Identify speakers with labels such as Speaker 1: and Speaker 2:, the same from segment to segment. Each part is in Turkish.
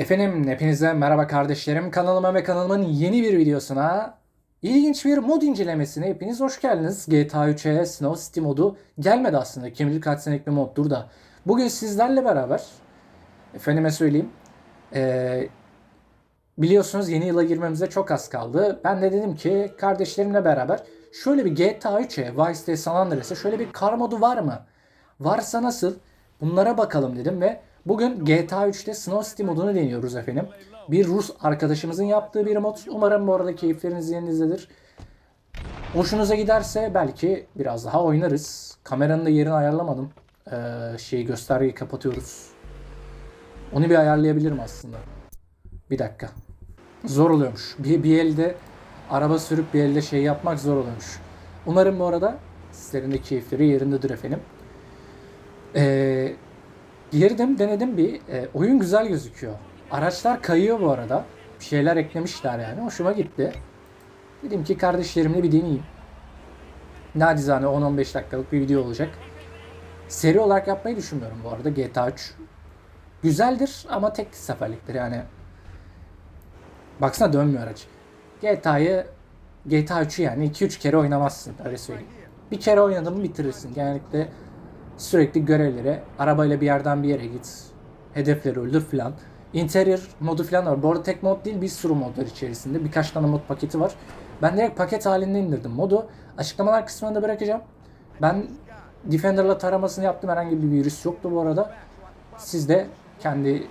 Speaker 1: Efendim hepinize merhaba kardeşlerim. Kanalıma ve kanalımın yeni bir videosuna ilginç bir mod incelemesine hepiniz hoş geldiniz. GTA 3'e Snow City modu gelmedi aslında. Kim kaç senelik bir moddur da. Bugün sizlerle beraber efendime söyleyeyim eee, biliyorsunuz yeni yıla girmemize çok az kaldı. Ben de dedim ki kardeşlerimle beraber şöyle bir GTA 3'e Vice City San Andreas'e şöyle bir kar modu var mı? Varsa nasıl? Bunlara bakalım dedim ve bugün GTA 3'te Snow City modunu deniyoruz efendim. Bir Rus arkadaşımızın yaptığı bir mod. Umarım bu arada keyifleriniz yerinizdedir. Hoşunuza giderse belki biraz daha oynarız. Kameranın da yerini ayarlamadım. Ee, şeyi göstergeyi kapatıyoruz. Onu bir ayarlayabilirim aslında. Bir dakika. Zor oluyormuş. Bir, bir elde araba sürüp bir elde şey yapmak zor oluyormuş. Umarım bu arada sizlerin de keyifleri yerindedir efendim. Ee, girdim denedim bir. E, oyun güzel gözüküyor. Araçlar kayıyor bu arada. Bir şeyler eklemişler yani. Hoşuma gitti. Dedim ki kardeşlerimle bir deneyeyim. Nacizane 10-15 dakikalık bir video olacak. Seri olarak yapmayı düşünmüyorum bu arada GTA 3. Güzeldir ama tek seferliktir yani. Baksana dönmüyor araç. GTA'yı GTA 3'ü yani 2-3 kere oynamazsın öyle söyleyeyim. Bir kere oynadın mı bitirirsin. Genellikle sürekli görevlere, arabayla bir yerden bir yere git, hedefleri öldür filan. Interior modu falan var. Bu arada tek mod değil bir sürü modlar içerisinde. Birkaç tane mod paketi var. Ben direkt paket halinde indirdim modu. Açıklamalar kısmına da bırakacağım. Ben Defender'la taramasını yaptım. Herhangi bir virüs yoktu bu arada. Siz de kendiniz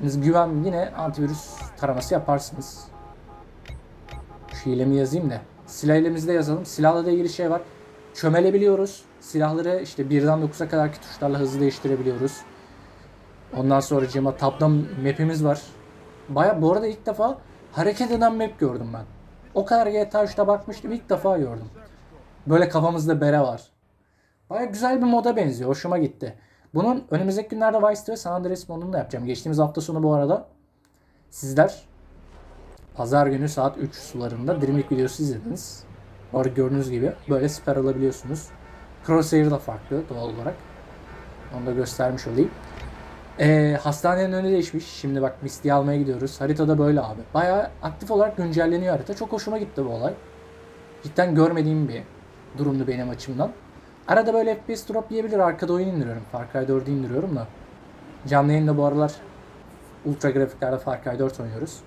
Speaker 1: güven yine antivirüs taraması yaparsınız. Şu hilemi yazayım da. Silah elimizde yazalım. Silahla da ilgili şey var. Çömelebiliyoruz. Silahları işte 1'den 9'a kadarki tuşlarla hızlı değiştirebiliyoruz. Ondan sonra cima tabda map'imiz var. Baya bu arada ilk defa hareket eden map gördüm ben. O kadar GTA 3'te bakmıştım ilk defa gördüm. Böyle kafamızda bere var. Baya güzel bir moda benziyor. Hoşuma gitti. Bunun önümüzdeki günlerde Vice ve San Andreas modunu da yapacağım. Geçtiğimiz hafta sonu bu arada sizler Pazar günü saat 3 sularında Dreamweek videosu izlediniz. Orada gördüğünüz gibi böyle siper alabiliyorsunuz. Crosshair da farklı doğal olarak. Onu da göstermiş olayım. Ee, hastanenin önü değişmiş. Şimdi bak Misty'yi almaya gidiyoruz. Haritada böyle abi. Bayağı aktif olarak güncelleniyor harita. Çok hoşuma gitti bu olay. Cidden görmediğim bir durumdu benim açımdan. Arada böyle FPS drop yiyebilir. Arkada oyun indiriyorum. Far Cry 4'ü indiriyorum da. Canlı yayında bu aralar ultra grafiklerde Far Cry 4 oynuyoruz.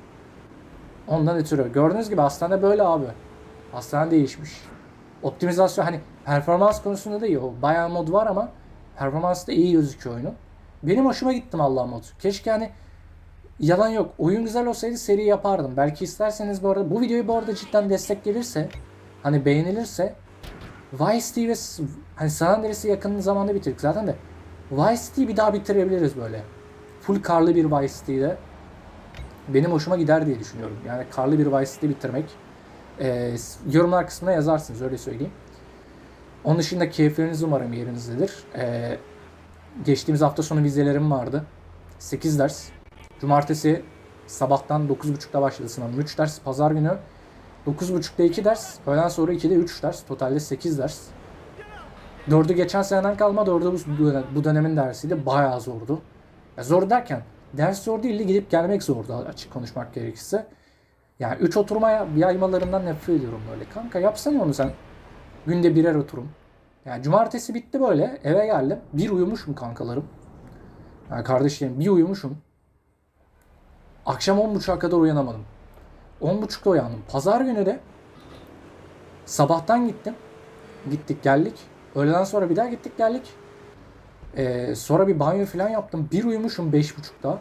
Speaker 1: Ondan ötürü. Gördüğünüz gibi hastane böyle abi. Hastane değişmiş. Optimizasyon hani performans konusunda da iyi. O bayağı mod var ama performans da iyi gözüküyor oyunun. Benim hoşuma gitti Allah mod. Keşke hani yalan yok. Oyun güzel olsaydı seri yapardım. Belki isterseniz bu arada bu videoyu bu arada cidden destek gelirse hani beğenilirse Vice City ve hani San Andreas'ı yakın zamanda bitirdik zaten de Vice City'yi bir daha bitirebiliriz böyle. Full karlı bir Vice City'de benim hoşuma gider diye düşünüyorum. Yani karlı bir Vice City bitirmek. Ee, yorumlar kısmına yazarsınız öyle söyleyeyim. Onun dışında keyifleriniz umarım yerinizdedir. Ee, geçtiğimiz hafta sonu vizelerim vardı. 8 ders. Cumartesi sabahtan 9.30'da başladı sınavım. 3 ders. Pazar günü 9.30'da 2 ders. Öğleden sonra 2'de 3 ders. Totalde 8 ders. 4'ü geçen seneden kalma 4'ü bu, bu dönemin dersiydi. Bayağı zordu. Ya zor derken ders zor değildi gidip gelmek zordu açık konuşmak gerekirse. Yani 3 oturmaya yaymalarından nefret ediyorum böyle. Kanka yapsana onu sen. Günde birer oturum. Yani cumartesi bitti böyle eve geldim. Bir uyumuşum kankalarım. Yani kardeşlerim bir uyumuşum. Akşam 10.30'a kadar uyanamadım. 10.30'da uyandım. Pazar günü de sabahtan gittim. Gittik geldik. Öğleden sonra bir daha gittik geldik. Ee, sonra bir banyo falan yaptım. Bir uyumuşum 5.30'da.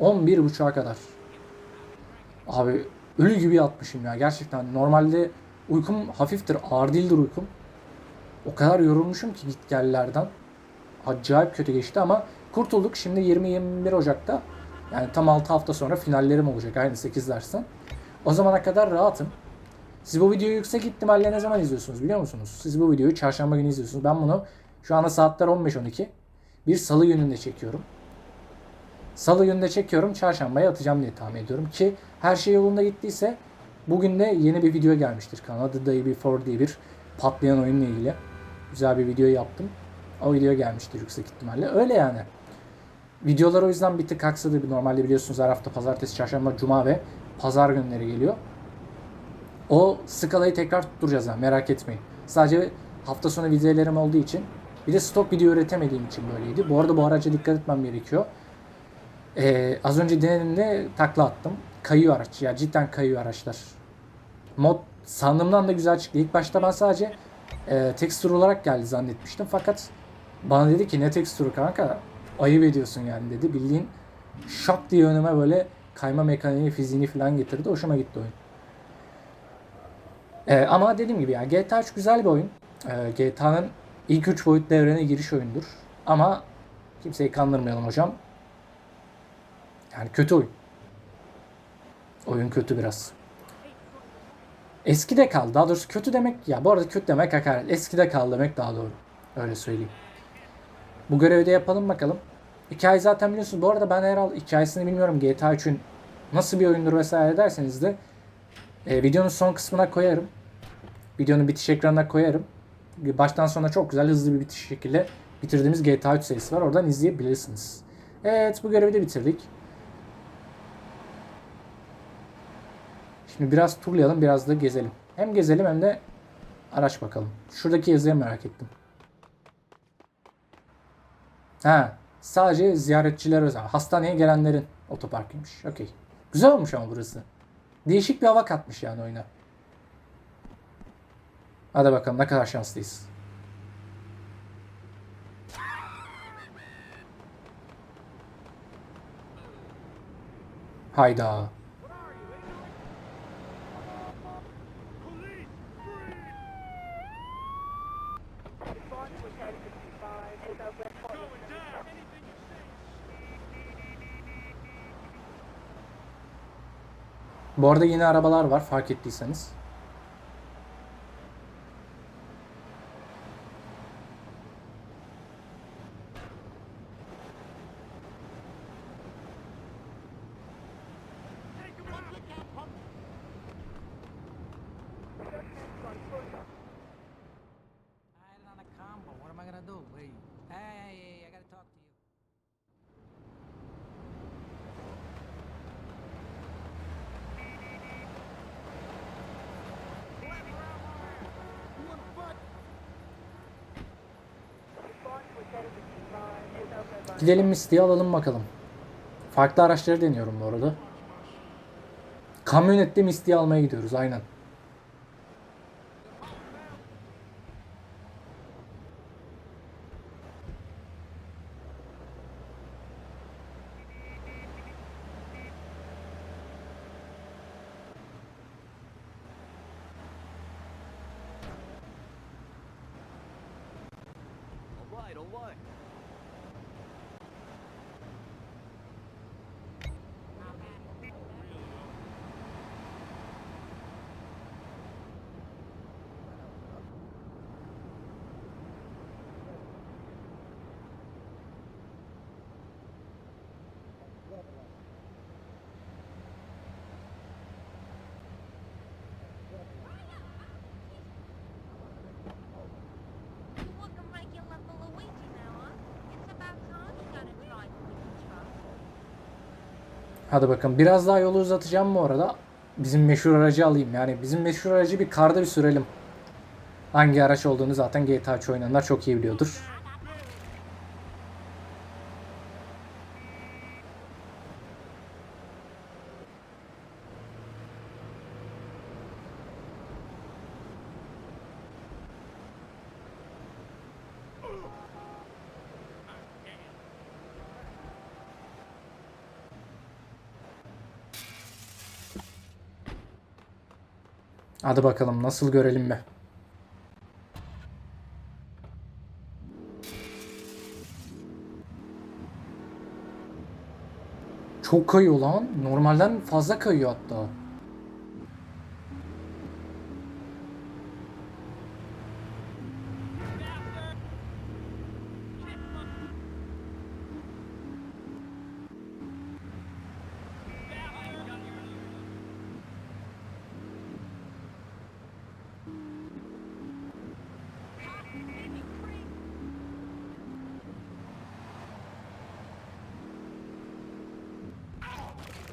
Speaker 1: 11.30'a kadar. Abi ölü gibi yatmışım ya gerçekten. Normalde uykum hafiftir, ağır değildir uykum. O kadar yorulmuşum ki git gellerden. Acayip kötü geçti ama kurtulduk. Şimdi 20-21 Ocak'ta yani tam 6 hafta sonra finallerim olacak aynı 8 dersten. O zamana kadar rahatım. Siz bu videoyu yüksek ihtimalle ne zaman izliyorsunuz biliyor musunuz? Siz bu videoyu çarşamba günü izliyorsunuz. Ben bunu şu anda saatler 15-12 bir salı gününde çekiyorum. Salı gününde çekiyorum. Çarşambaya atacağım diye tahmin ediyorum ki her şey yolunda gittiyse bugün de yeni bir video gelmiştir kanala. The Day Before diye bir patlayan oyunla ilgili. Güzel bir video yaptım. O video gelmiştir yüksek ihtimalle. Öyle yani. Videolar o yüzden bir tık aksadı. Normalde biliyorsunuz her hafta pazartesi, çarşamba, cuma ve pazar günleri geliyor. O skalayı tekrar tutturacağız yani merak etmeyin. Sadece hafta sonu videolarım olduğu için bir de stok video üretemediğim için böyleydi. Bu arada bu araca dikkat etmem gerekiyor. Ee, az önce denediğimde takla attım. Kayıyor araç. Ya cidden kayıyor araçlar. Mod sandığımdan da güzel çıktı. İlk başta ben sadece e, tekstür olarak geldi zannetmiştim. Fakat bana dedi ki ne tekstürü kanka ayıp ediyorsun yani dedi. Bildiğin şak diye önüme böyle kayma mekaniği, fiziğini falan getirdi. Hoşuma gitti oyun. Ee, ama dediğim gibi yani GTA 3 güzel bir oyun. Ee, GTA'nın ilk 3 boyutlu evrene giriş oyundur. Ama kimseyi kandırmayalım hocam. Yani kötü oyun. Oyun kötü biraz. Eskide kaldı. Daha doğrusu kötü demek ya bu arada kötü demek hakaret. Eskide kaldı demek daha doğru. Öyle söyleyeyim. Bu görevi de yapalım bakalım. Hikaye zaten biliyorsunuz. Bu arada ben herhalde hikayesini bilmiyorum GTA 3'ün nasıl bir oyundur vesaire derseniz de e, videonun son kısmına koyarım. Videonun bitiş ekranına koyarım. Baştan sona çok güzel hızlı bir bitiş şekilde bitirdiğimiz GTA 3 serisi var. Oradan izleyebilirsiniz. Evet bu görevi de bitirdik. Şimdi biraz turlayalım biraz da gezelim. Hem gezelim hem de araç bakalım. Şuradaki yazıyı merak ettim. Ha, sadece ziyaretçiler özel. Hastaneye gelenlerin otoparkıymış. Okey. Güzel olmuş ama burası. Değişik bir hava katmış yani oyuna. Hadi bakalım ne kadar şanslıyız. Hayda. Bu arada yeni arabalar var fark ettiyseniz. Gidelim Misty'yi alalım bakalım. Farklı araçları deniyorum bu arada. Kamyonette Misty'yi almaya gidiyoruz aynen.
Speaker 2: Alright.
Speaker 3: You
Speaker 1: Hadi bakın biraz daha yolu uzatacağım bu arada. Bizim meşhur aracı alayım. Yani bizim meşhur aracı bir karda bir sürelim. Hangi araç olduğunu zaten GTA 3 oynayanlar çok iyi biliyordur. Hadi bakalım nasıl görelim mi? Çok kayıyor lan. Normalden fazla kayıyor hatta.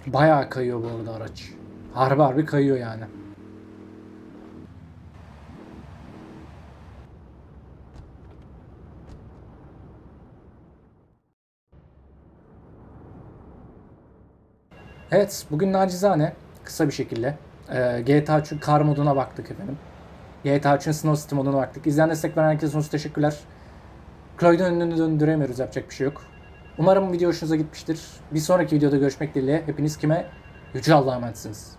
Speaker 1: Bayağı kayıyor bu arada araç. Harbi harbi kayıyor yani. Evet, bugün nacizane kısa bir şekilde e, GTA 3'ün kar moduna baktık efendim. GTA 3'ün Snow City moduna baktık. İzleyen destek veren herkese sonsuz teşekkürler. Chloe'den önünü döndüremiyoruz yapacak bir şey yok. Umarım video hoşunuza gitmiştir. Bir sonraki videoda görüşmek dileğiyle. Hepiniz kime? Yüce Allah'a emanetsiniz.